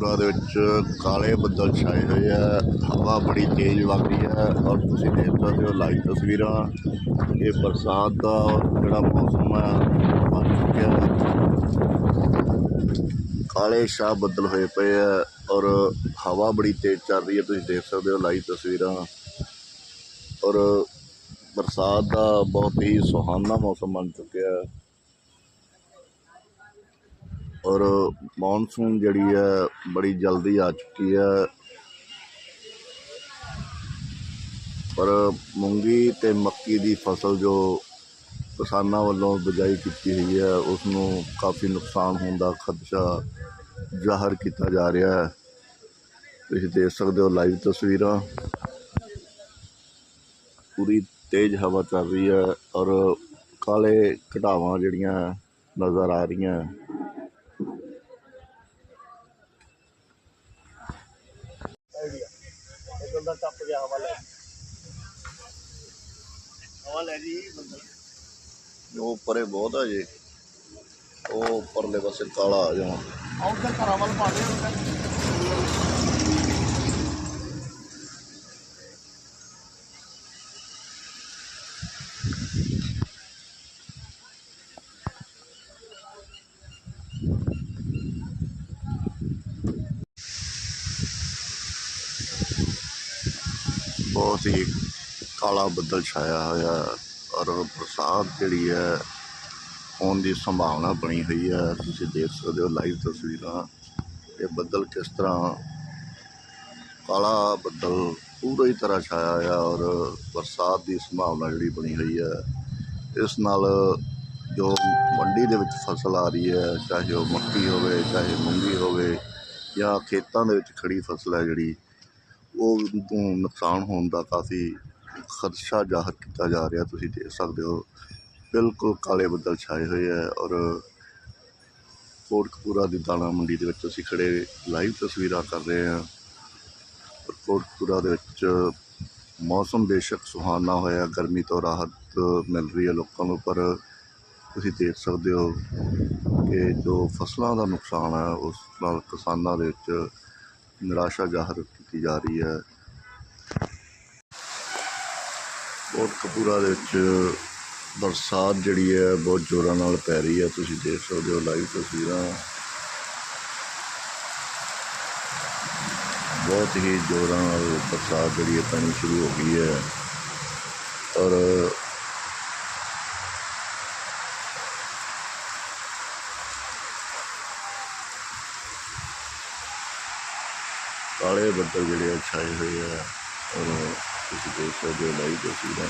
ਕੋਟਕਪੂਰਾ ਦੇ ਵਿੱਚ ਕਾਲੇ ਬੱਦਲ ਛਾਏ ਹੋਏ ਆ, ਹਵਾ ਬੜੀ ਤੇਜ਼ ਵਗ ਰਹੀ ਹੈ ਔਰ ਤੁਸੀਂ ਦੇਖ ਸਕਦੇ ਹੋ ਲਾਈਵ ਤਸਵੀਰਾਂ, ਇਹ ਬਰਸਾਤ ਦਾ ਜਿਹੜਾ ਮੌਸਮ ਹੈ ਬਣ ਚੁੱਕਿਆ ਕਾਲੇ ਸ਼ਾਹ ਬੱਦਲ ਹੋਏ ਪਏ ਆ ਔਰ ਹਵਾ ਬੜੀ ਤੇਜ਼ ਚੱਲ ਰਹੀ ਹੈ, ਤੁਸੀਂ ਦੇਖ ਸਕਦੇ ਹੋ ਲਾਈਵ ਤਸਵੀਰਾਂ। ਔਰ ਬਰਸਾਤ ਦਾ ਬਹੁਤ ਹੀ ਸੁਹਾਵਣਾ ਮੌਸਮ ਬਣ ਚੁੱਕਿਆ ਹੈ। ਔਰ ਮੌਨਸੂਨ ਜਿਹੜੀ ਹੈ, ਬੜੀ ਜਲਦੀ ਆ ਚੁੱਕੀ ਹੈ। ਪਰ ਮੂੰਗੀ ਤੇ ਮੱਕੀ ਦੀ ਫਸਲ ਜੋ ਕਿਸਾਨਾਂ ਵੱਲੋਂ ਬਿਜਾਈ ਕੀਤੀ ਹੋਈ ਹੈ ਉਸ ਨੂੰ ਕਾਫੀ ਨੁਕਸਾਨ ਹੋਣ ਦਾ ਖਦਸ਼ਾ ਜ਼ਾਹਰ ਕੀਤਾ ਜਾ ਰਿਹਾ ਹੈ। ਤੁਸੀਂ ਦੇਖ ਸਕਦੇ ਹੋ ਲਾਈਵ ਤਸਵੀਰਾਂ। ਪੂਰੀ ਤੇਜ਼ ਹਵਾ ਚੱਲ ਰਹੀ ਹੈ ਔਰ ਕਾਲੇ ਘਟਾਵਾਂ ਜਿਹੜੀਆਂ ਨਜ਼ਰ ਆ ਰਹੀਆਂ ਆਈਡੀਆ ਇਹ ਬੰਦਾ ਟੱਪ ਗਿਆ ਹਵਾ ਲੈ ਹਵਾ ਲੈ ਜੀ ਬੰਦਾ। ਉਹ ਪਰੇ ਬਹੁਤ ਆ ਜੇ। ਉਹ ਪਰਲੇ ਪਾਸੇ ਕਾਲਾ ਆ ਜਾਣਾ। ਆਉਂ ਤੇ ਘਰਾਂ ਵੱਲ ਪਾ ਦੇ ਉਹਦਾ ਬਹੁਤ ਹੀ ਕਾਲਾ ਬੱਦਲ ਛਾਇਆ ਹੋਇਆ ਔਰ ਬਰਸਾਤ ਜਿਹੜੀ ਹੈ, ਹੋਣ ਦੀ ਸੰਭਾਵਨਾ ਬਣੀ ਹੋਈ ਹੈ। ਤੁਸੀਂ ਦੇਖ ਸਕਦੇ ਹੋ ਲਾਈਵ ਤਸਵੀਰਾਂ। ਇਹ ਬੱਦਲ ਕਿਸ ਤਰ੍ਹਾਂ ਕਾਲਾ ਬੱਦਲ ਪੂਰੀ ਤਰ੍ਹਾਂ ਛਾਇਆ ਹੋਇਆ ਔਰ ਬਰਸਾਤ ਦੀ ਸੰਭਾਵਨਾ ਜਿਹੜੀ ਬਣੀ ਹੋਈ ਹੈ, ਇਸ ਨਾਲ ਜੋ ਮੰਡੀ ਦੇ ਵਿੱਚ ਫਸਲ ਆ ਰਹੀ ਹੈ, ਚਾਹੇ ਉਹ ਮੱਕੀ ਹੋਵੇ, ਚਾਹੇ ਮੂੰਗੀ ਹੋਵੇ ਜਾਂ ਖੇਤਾਂ ਦੇ ਵਿੱਚ ਖੜੀ ਫਸਲ ਹੈ ਜਿਹੜੀ ਉਹ ਨੁਕਸਾਨ ਹੋਣ ਦਾ ਕਾਫੀ ਖਦਸ਼ਾ ਜ਼ਾਹਰ ਕੀਤਾ ਜਾ ਰਿਹਾ, ਤੁਸੀਂ ਦੇਖ ਸਕਦੇ ਹੋ। ਬਿਲਕੁਲ ਕਾਲੇ ਬੱਦਲ ਛਾਏ ਹੋਏ ਹੈ ਔਰ ਕੋਟਕਪੂਰਾ ਦੀ ਦਾਣਾ ਮੰਡੀ ਦੇ ਵਿੱਚ ਅਸੀਂ ਖੜੇ ਲਾਈਵ ਤਸਵੀਰਾਂ ਕਰ ਰਹੇ ਹਾਂ। ਔਰ ਕੋਟਕਪੂਰਾ ਦੇ ਵਿੱਚ ਮੌਸਮ ਬੇਸ਼ੱਕ ਸੁਹਾਨਾ ਹੋਇਆ, ਗਰਮੀ ਤੋਂ ਰਾਹਤ ਮਿਲ ਰਹੀ ਹੈ ਲੋਕਾਂ ਨੂੰ, ਪਰ ਤੁਸੀਂ ਦੇਖ ਸਕਦੇ ਹੋ ਕਿ ਜੋ ਫਸਲਾਂ ਦਾ ਨੁਕਸਾਨ ਹੈ ਉਸ ਨਾਲ ਕਿਸਾਨਾਂ ਦੇ ਵਿੱਚ ਨਿਰਾਸ਼ਾ ਜ਼ਾਹਰ ਕੀਤੀ ਜਾ ਰਹੀ ਹੈ। ਕੋਟਕਪੂਰਾ ਦੇ ਵਿੱਚ ਬਰਸਾਤ ਜਿਹੜੀ ਹੈ, ਬਹੁਤ ਜ਼ੋਰਾਂ ਨਾਲ ਪੈ ਰਹੀ ਹੈ। ਤੁਸੀਂ ਦੇਖ ਸਕਦੇ ਹੋ ਲਾਈਵ ਤਸਵੀਰਾਂ। ਬਹੁਤ ਹੀ ਜ਼ੋਰਾਂ ਨਾਲ ਬਰਸਾਤ ਜਿਹੜੀ ਹੈ, ਪੈਣੀ ਸ਼ੁਰੂ ਹੋ ਗਈ ਹੈ। ਔਰ ਕਾਲੇ ਬੱਦਲ ਜਿਹੜੇ ਆ ਛਾਏ ਹੋਏ ਆ ਔਰ ਤੁਸੀਂ ਦੇਖ ਸਕਦੇ ਹੋ ਲਾਈਵ ਤਸਵੀਰਾਂ